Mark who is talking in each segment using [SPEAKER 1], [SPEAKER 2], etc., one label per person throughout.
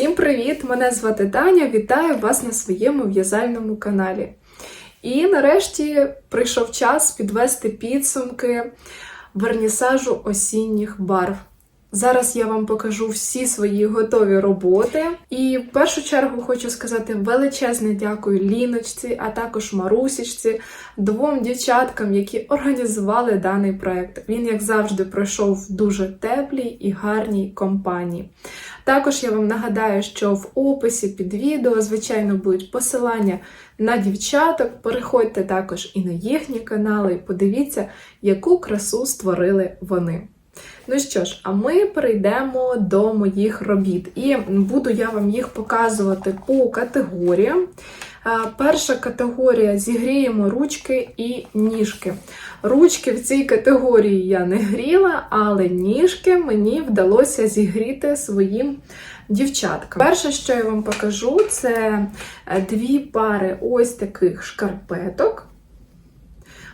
[SPEAKER 1] Всім привіт! Мене звати Таня. Вітаю вас на своєму в'язальному каналі. І нарешті прийшов час підвести підсумки вернісажу осінніх барв. Зараз я вам покажу всі свої готові роботи. І в першу чергу хочу сказати величезне дякую Ліночці, а також Марусічці, двом дівчаткам, які організували даний проект. Він, як завжди, пройшов в дуже теплій і гарній компанії. Також я вам нагадаю, що в описі під відео, звичайно, будуть посилання на дівчаток. Переходьте також і на їхні канали, і подивіться, яку красу створили вони. Ну що ж, а ми перейдемо до моїх робіт. І буду я вам їх показувати по категоріям. Перша категорія зігріємо ручки і ніжки. Ручки в цій категорії я не гріла, але ніжки мені вдалося зігріти своїм дівчаткам. Перше, що я вам покажу, це е, дві пари ось таких шкарпеток.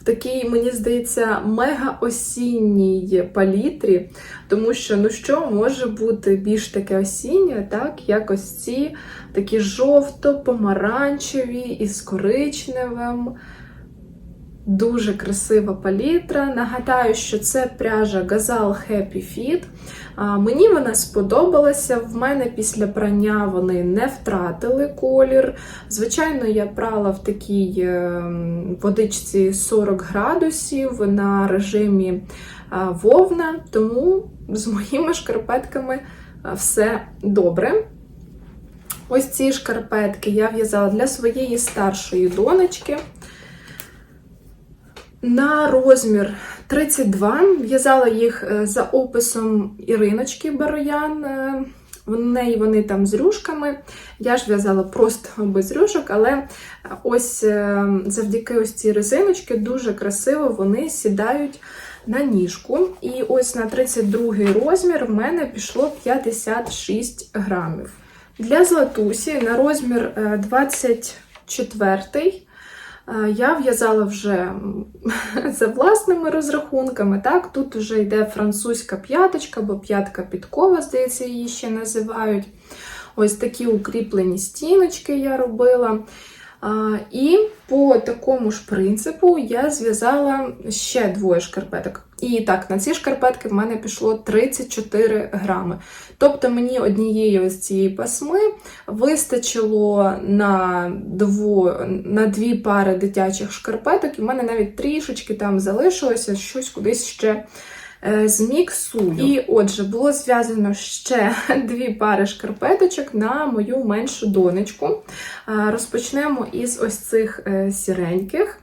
[SPEAKER 1] В такій, мені здається, мега осінній палітрі, тому що, ну що може бути більш таке осіннє, так, як ось ці такі жовто-помаранчеві із коричневим. Дуже красива палітра. Нагадаю, що це пряжа Gazal Happy Fit. Мені вона сподобалася. В мене після прання вони не втратили колір. Звичайно, я прала в такій е, водичці 40 градусів на режимі вовна, тому з моїми шкарпетками все добре. Ось ці шкарпетки я в'язала для своєї старшої донечки. На розмір 32 в'язала їх е, за описом Іриночки Бароян. е, В неї вони там з рюшками. Я ж в'язала просто без рюшок, але ось е, завдяки ось цій резиночки дуже красиво вони сідають на ніжку. І ось на 32 розмір в мене пішло 56 грамів. Для златусі на розмір е, 24 Е, Я в'язала вже за власними розрахунками. Так, Тут вже йде французька п'яточка, бо п'ятка підкова, здається, її ще називають. Ось такі укріплені стіночки я робила. І по такому ж принципу я зв'язала ще двоє шкарпеток. І так, на ці шкарпетки в мене пішло 34 грами. Тобто мені однієї ось цієї пасми вистачило на, дво, на дві пари дитячих шкарпеток, і в мене навіть трішечки там залишилося щось кудись ще зміксую. І отже, було зв'язано ще дві пари шкарпеточок на мою меншу донечку. Розпочнемо із ось цих е, сіреньких.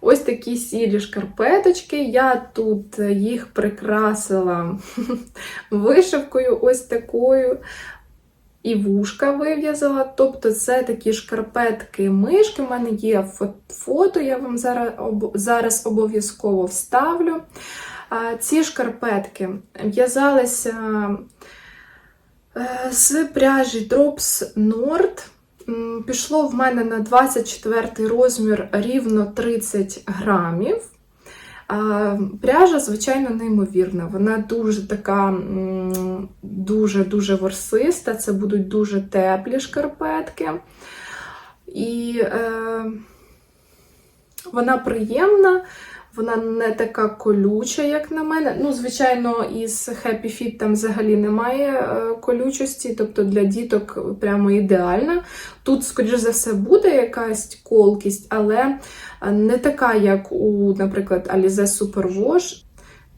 [SPEAKER 1] Ось такі сірі шкарпеточки. Я тут їх прикрасила вишивкою ось такою. І вушка вив'язала. Тобто це такі шкарпетки мишки. У мене є фото, я вам зараз, зараз обов'язково вставлю. Ці шкарпетки в'язалися е, з пряжі Drops Nord. Пішло в мене на 24 розмір рівно 30 грамів. Пряжа, звичайно, неймовірна. Вона дуже така дуже-дуже ворсиста. Це будуть дуже теплі шкарпетки. І е, вона приємна, вона не така колюча, як на мене. Ну, звичайно, із Happy Fit там взагалі немає е, колючості, тобто для діток прямо ідеальна. Тут, скоріш за все, буде якась колкість, але не така, як у, наприклад, Alize Super Wash.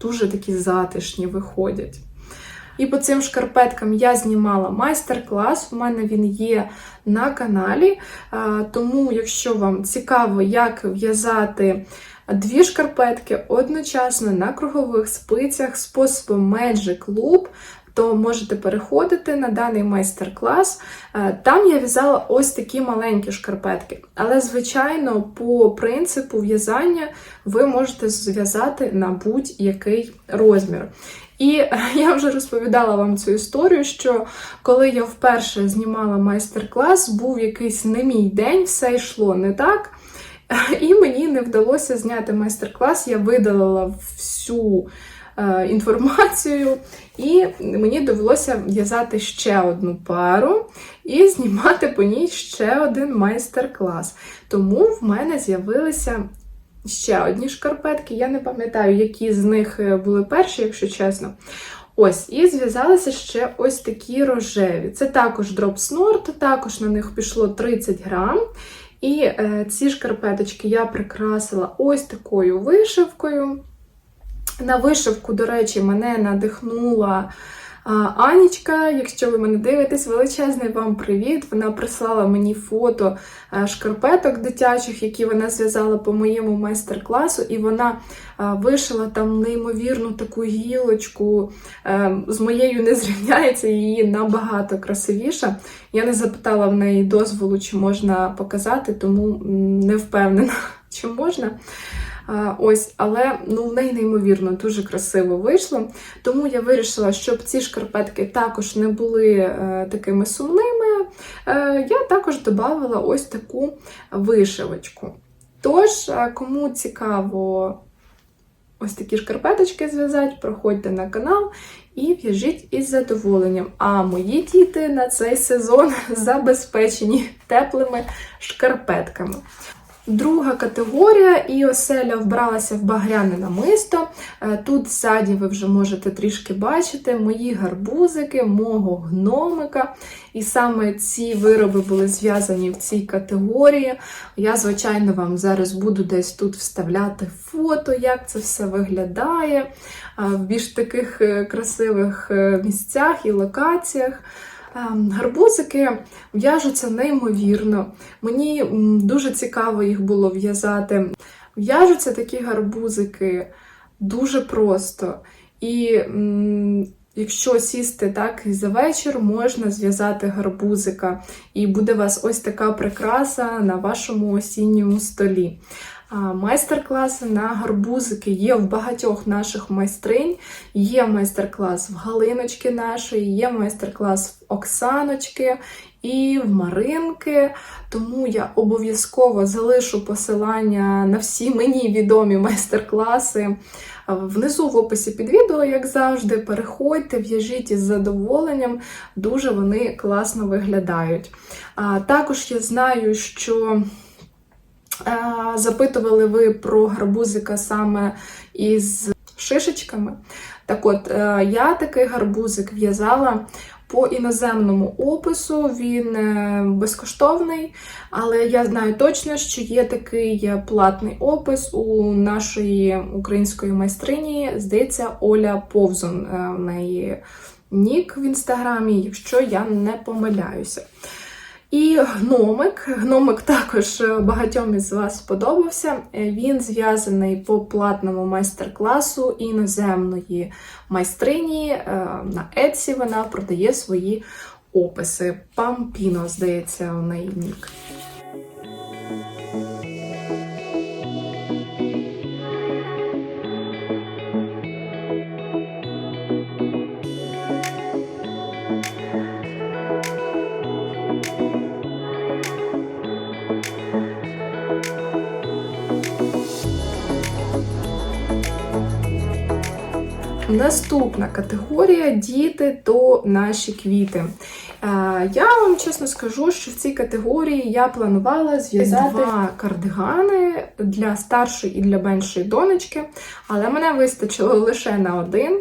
[SPEAKER 1] Дуже такі затишні виходять. І по цим шкарпеткам я знімала майстер-клас. У мене він є на каналі. Тому, якщо вам цікаво, як в'язати дві шкарпетки одночасно на кругових спицях способом Magic Loop, то можете переходити на даний майстер-клас. Е, Там я в'язала ось такі маленькі шкарпетки. Але, звичайно, по принципу в'язання ви можете зв'язати на будь-який розмір. І я вже розповідала вам цю історію, що коли я вперше знімала майстер-клас, був якийсь не мій день, все йшло не так. І мені не вдалося зняти майстер-клас. Я видалила всю е, інформацією, і мені довелося в'язати ще одну пару і знімати по ній ще один майстер-клас. Тому в мене з'явилися ще одні шкарпетки. Я не пам'ятаю, які з них е, були перші, якщо чесно. Ось, і зв'язалися ще ось такі рожеві. Це також дроп снорт, також на них пішло 30 грам. І е, ці шкарпеточки я прикрасила ось такою вишивкою. На вишивку, до речі, мене надихнула Анічка. Якщо ви мене дивитесь, величезний вам привіт! Вона прислала мені фото е, шкарпеток дитячих, які вона зв'язала по моєму майстер-класу, і вона е, вишила там неймовірну таку гілочку. Е, З моєю не зрівняється, її набагато красивіша. Я не запитала в неї дозволу, чи можна показати, тому не впевнена, чи можна. Ось, але ну, в неї неймовірно дуже красиво вийшло. Тому я вирішила, щоб ці шкарпетки також не були е, такими сумними. Е, я також додала ось таку вишивочку. Тож, е, кому цікаво ось такі шкарпеточки зв'язати, проходьте на канал і в'яжіть із задоволенням. А мої діти на цей сезон забезпечені теплими шкарпетками. Друга категорія, і оселя вбралася в багряне намисто. Е, Тут ззаді ви вже можете трішки бачити мої гарбузики, мого гномика. І саме ці вироби були зв'язані в цій категорії. Я, звичайно, вам зараз буду десь тут вставляти фото, як це все виглядає е, в більш таких е, красивих місцях і локаціях. Ем, Гарбузики в'яжуться неймовірно. Мені дуже цікаво їх було в'язати. В'яжуться такі гарбузики дуже просто. І якщо сісти так і за вечір, можна зв'язати гарбузика. І буде у вас ось така прикраса на вашому осінньому столі. Майстер-класи на гарбузики є в багатьох наших майстринь. Є майстер-клас в Галиночки нашої, є майстер-клас в Оксаночки і в Маринки. Тому я обов'язково залишу посилання на всі мені відомі майстер-класи. Внизу в описі під відео, як завжди, переходьте, в'яжіть із задоволенням, дуже вони класно виглядають. Також я знаю, що Запитували ви про гарбузика саме із шишечками. Так от, е, я такий гарбузик в'язала по іноземному опису, він е, безкоштовний, але я знаю точно, що є такий платний опис у нашої української майстрині, здається, Оля Повзун. В неї нік в інстаграмі, якщо я не помиляюся. І гномик. Гномик також багатьом із вас сподобався. Він зв'язаний по платному майстер-класу іноземної майстрині. Е, На Etsy вона продає свої описи. Пампіно, здається, у неї нік. Наступна категорія діти то наші квіти. Е, Я вам чесно скажу, що в цій категорії я планувала зв'язати два кардигани для старшої і для меншої донечки, але мене вистачило лише на один.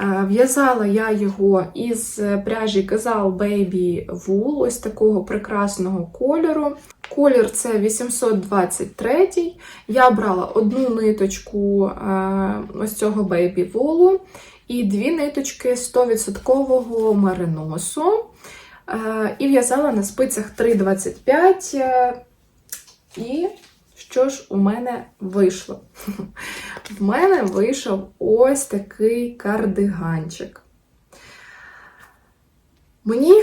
[SPEAKER 1] Е, В'язала я його із пряжі Казал Baby Wool, ось такого прекрасного кольору. Колір це 823. Я брала одну ниточку е, ось цього Baby Wool і дві ниточки 100% мариносу. Е, І в'язала на спицях 3,25. Е, І що ж у мене вийшло? В мене вийшов ось такий кардиганчик. Мені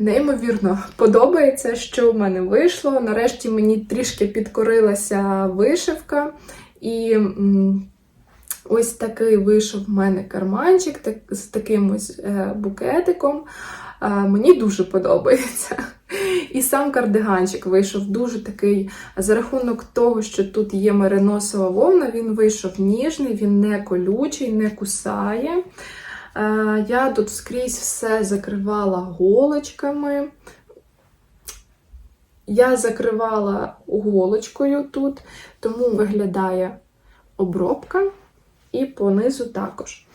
[SPEAKER 1] неймовірно подобається, що в мене вийшло. Нарешті мені трішки підкорилася вишивка. І ось такий вийшов в мене карманчик так, з таким ось е, букетиком. Мені дуже подобається. І сам кардиганчик вийшов дуже такий, за рахунок того, що тут є мериносова вовна, він вийшов ніжний, він не колючий, не кусає. Е, Я тут скрізь все закривала голочками. Я закривала голочкою тут, тому виглядає обробка і понизу також.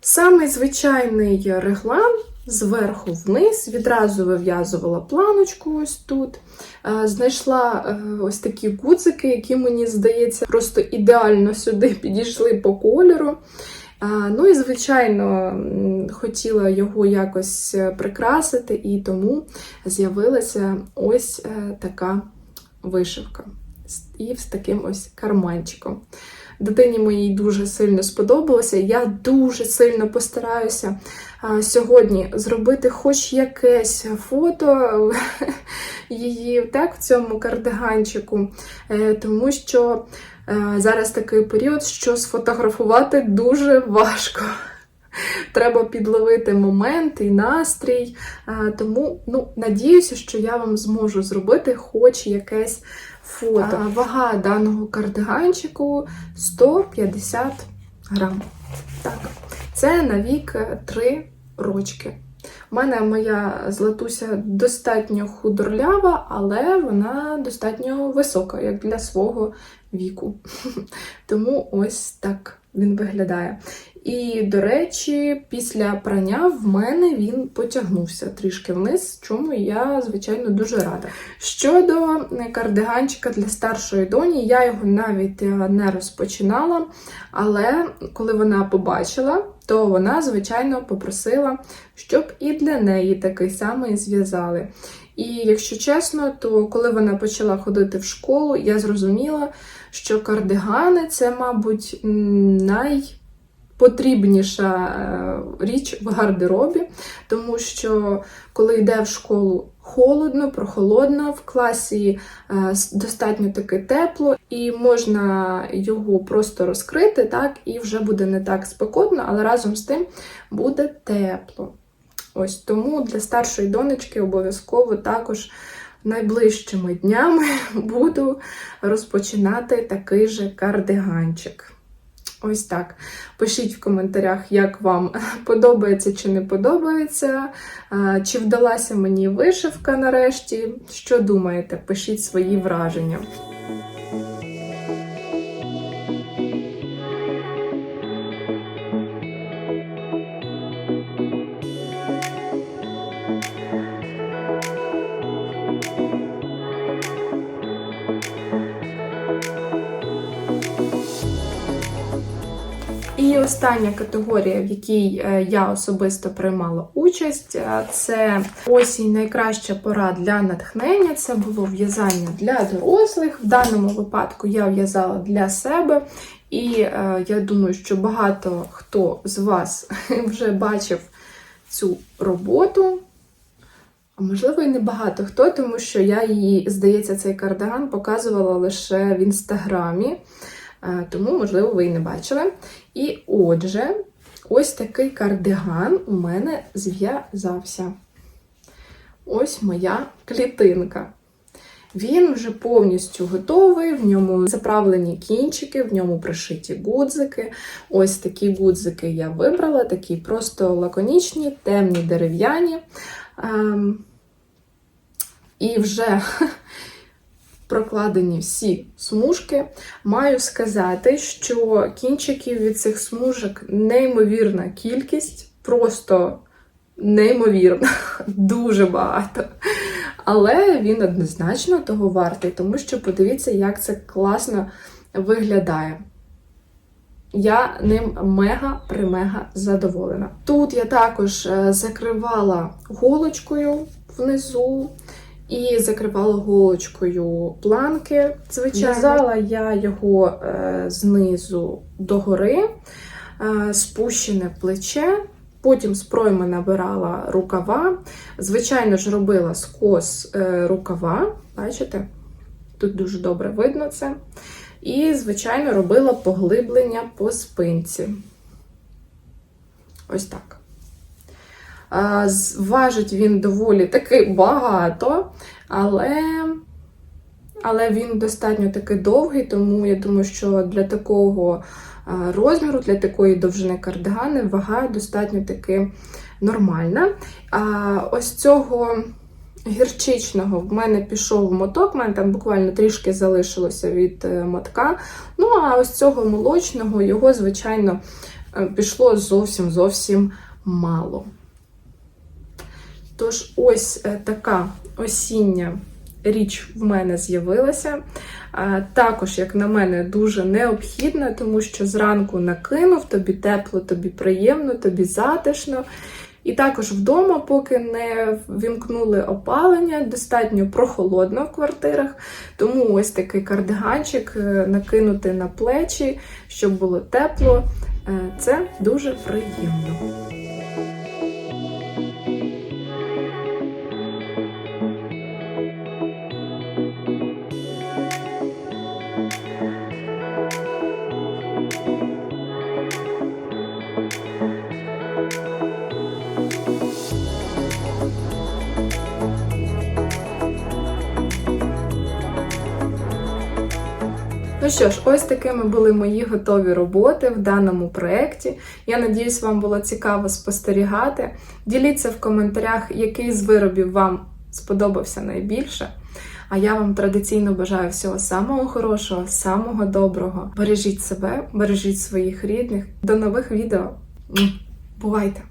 [SPEAKER 1] Самий звичайний реглан зверху вниз, відразу вив'язувала планочку ось тут. Е, Знайшла е, ось такі гудзики, які, мені здається, просто ідеально сюди підійшли по кольору. Ну і, звичайно, хотіла його якось е, прикрасити, і тому з'явилася ось е, така вишивка. І з таким ось карманчиком. Дитині моїй дуже сильно сподобалося. Я дуже сильно постараюся сьогодні зробити хоч якесь фото її так, в цьому кардиганчику, е, тому що Зараз такий період, що сфотографувати дуже важко. Треба підловити момент і настрій. Е, Тому ну, надіюся, що я вам зможу зробити хоч якесь фото. Вага даного кардиганчику 150 грам. Так, це на вік 3 рочки. У мене моя златуся достатньо худорлява, але вона достатньо висока, як для свого віку. Тому ось так він виглядає. І, до речі, після прання в мене він потягнувся трішки вниз, чому я, звичайно, дуже рада. Щодо кардиганчика для старшої доні, я його навіть е, не розпочинала, але коли вона побачила, то вона, звичайно, попросила, щоб і для неї такий самий зв'язали. І якщо чесно, то коли вона почала ходити в школу, я зрозуміла, що кардигани це, мабуть, м, найпотрібніша е, річ в гардеробі, тому що коли йде в школу холодно, прохолодно, в класі е, достатньо таки тепло, і можна його просто розкрити, так, і вже буде не так спекотно, але разом з тим буде тепло. Ось тому для старшої донечки обов'язково також найближчими днями буду розпочинати такий же кардиганчик. Ось так. Пишіть в коментарях, як вам подобається чи не подобається, чи вдалася мені вишивка нарешті. Що думаєте? Пишіть свої враження. І остання категорія, в якій е, я особисто приймала участь, е, це осінь найкраща пора для натхнення. Це було в'язання для дорослих. В даному випадку я в'язала для себе, і е, я думаю, що багато хто з вас вже бачив цю роботу. Можливо, і не багато хто, тому що я її, здається, цей кардиган показувала лише в інстаграмі. Тому, можливо, ви і не бачили. І отже, ось такий кардиган у мене зв'язався. Ось моя клітинка. Він вже повністю готовий, в ньому заправлені кінчики, в ньому пришиті гудзики. Ось такі гудзики я вибрала, такі просто лаконічні, темні дерев'яні. Ем, і вже прокладені всі смужки. Маю сказати, що кінчиків від цих смужок неймовірна кількість, просто неймовірна, дуже багато. Але він однозначно того вартий, тому що подивіться, як це класно виглядає. Я ним мега-примега задоволена. Тут я також е, закривала голочкою внизу і закривала голочкою планки. Звичайно, в'язала я його е, знизу догори, е, спущене плече. Потім з пройми набирала рукава. Звичайно ж, робила скос е, рукава. Бачите? Тут дуже добре видно це. І, звичайно, робила поглиблення по спинці. Ось так. Важить він доволі таки багато, але, але він достатньо таки довгий, тому я думаю, що для такого розміру, для такої довжини кардигани вага достатньо таки нормальна. А ось цього гірчичного в мене пішов моток, в мене там буквально трішки залишилося від е, мотка. Ну, а ось цього молочного його, звичайно, е, пішло зовсім зовсім мало. Тож, ось е, така осіння річ в мене з'явилася. Також, як на мене, дуже необхідна, тому що зранку накинув, тобі тепло, тобі приємно, тобі затишно. І також вдома, поки не вімкнули опалення, достатньо прохолодно в квартирах. Тому ось такий кардиганчик е, накинути на плечі, щоб було тепло. е, Це дуже приємно. Ну що ж, ось такими були мої готові роботи в даному проєкті. Я надіюсь, вам було цікаво спостерігати. Діліться в коментарях, який з виробів вам сподобався найбільше. А я вам традиційно бажаю всього самого хорошого, самого доброго. Бережіть себе, бережіть своїх рідних. До нових відео. Бувайте!